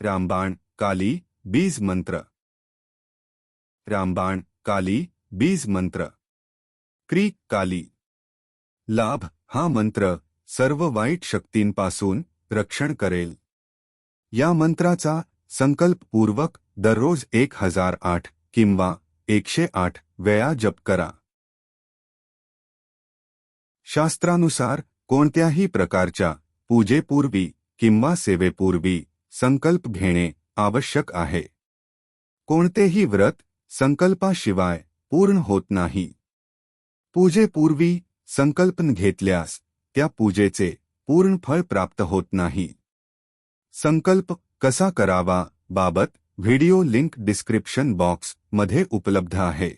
रामबाण काली बीज मंत्र। रामबाण काली बीज मंत्र। क्री काली। लाभ, हा मंत्र सर्व वाईट शक्तींपासून रक्षण करेल। या मंत्राचा संकल्पपूर्वक दररोज एक हज़ार आठ किंवा एकशे आठ वेळा जप करा। शास्त्रानुसार कोणत्याही प्रकारच्या पूजेपूर्वी किंवा सेवेपूर्वी संकल्प घेणे आवश्यक आहे. कोणतेही व्रत संकल्पाशिवाय पूर्ण होत नाही. पूजेपूर्वी संकल्पन घेतल्यास त्या पूजेचे पूर्ण फळ प्राप्त होत नाही. संकल्प कसा करावा बाबत व्हिडिओ लिंक डिस्क्रिप्शन बॉक्स मध्ये उपलब्ध आहे.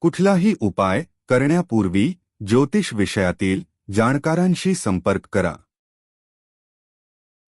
कुठलाही उपाय करण्यापूर्वी ज्योतिष विषयातील जाणकारांशी संपर्क करा.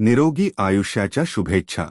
निरोगी आयुष्याच्या शुभेच्छा.